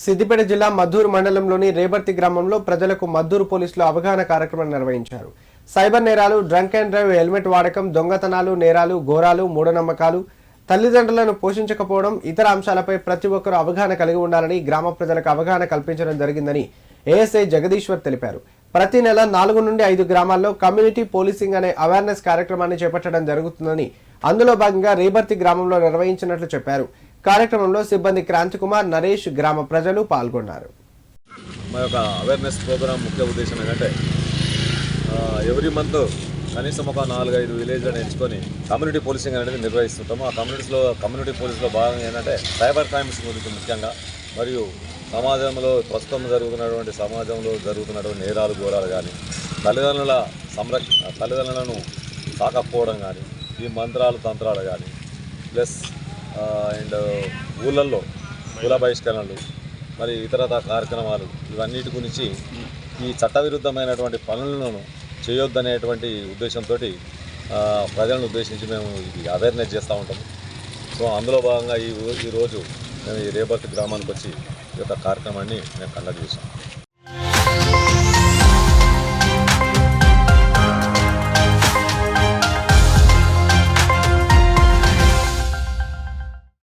సిద్దిపేట జిల్లా మద్దూరు మండలంలోని రేబర్తి గ్రామంలో ప్రజలకు మద్దూరు పోలీసులు అవగాహన కార్యక్రమం నిర్వహించారు. సైబర్ నేరాలు డ్రంక్ అండ్ డ్రైవ్ హెల్మెట్ వాడకం దొంగతనాలు నేరాలు ఘోరాలు మూఢనమ్మకాలు తల్లిదండ్రులను పోషించకపోవడం ఇతర అంశాలపై ప్రతి ఒక్కరూ అవగాహన కలిగి ఉండాలని గ్రామ ప్రజలకు అవగాహన కల్పించడం జరిగిందని ఏఎస్ఐ జగదీశ్వర్ తెలిపారు. ప్రతి నెల నాలుగు నుండి ఐదు గ్రామాల్లో కమ్యూనిటీ పోలీసింగ్ అనే అవేర్నెస్ కార్యక్రమాన్ని చేపట్టడం జరుగుతుందని అందులో భాగంగా రేబర్తి గ్రామంలో నిర్వహించినట్లు చెప్పారు. కార్యక్రమంలో సిబ్బంది క్రాంతికుమార్ నరేష్ గ్రామ ప్రజలు పాల్గొన్నారు. మా యొక్క అవేర్నెస్ ప్రోగ్రామ్ ముఖ్య ఉద్దేశం ఏంటంటే ఎవ్రీ మంత్ కనీసం ఒక నాలుగైదు విలేజ్లను ఎంచుకొని కమ్యూనిటీ పోలీసింగ్ అనేది నిర్వహిస్తుంటాము. ఆ కమ్యూనిటీస్లో కమ్యూనిటీ పోలీసులో భాగంగా ఏంటంటే సైబర్ క్రైమ్స్ గురించి ముఖ్యంగా మరియు సమాజంలో ప్రస్తుతం జరుగుతున్నటువంటి సమాజంలో జరుగుతున్నటువంటి నేరాలు ఘోరాలు కానీ తల్లిదండ్రుల సంరక్ష తల్లిదండ్రులను తాకపోవడం కానీ ఈ మంత్రాలు తంత్రాలు కానీ ప్లస్ అండ్ ఊళ్ళల్లో కుల బహిష్కరణలు మరి ఇతరత కార్యక్రమాలు ఇవన్నిటి గురించి ఈ చట్టవిరుద్ధమైనటువంటి పనులను చేయొద్దనేటువంటి ఉద్దేశంతో ప్రజలను ఉద్దేశించి మేము ఇది అవేర్నెస్ చేస్తూ ఉంటాము. సో అందులో భాగంగా ఈ ఈరోజు నేను ఈ రేపటి గ్రామానికి వచ్చి ఈ యొక్క కార్యక్రమాన్ని నేను కండక్ట్ చేశాను.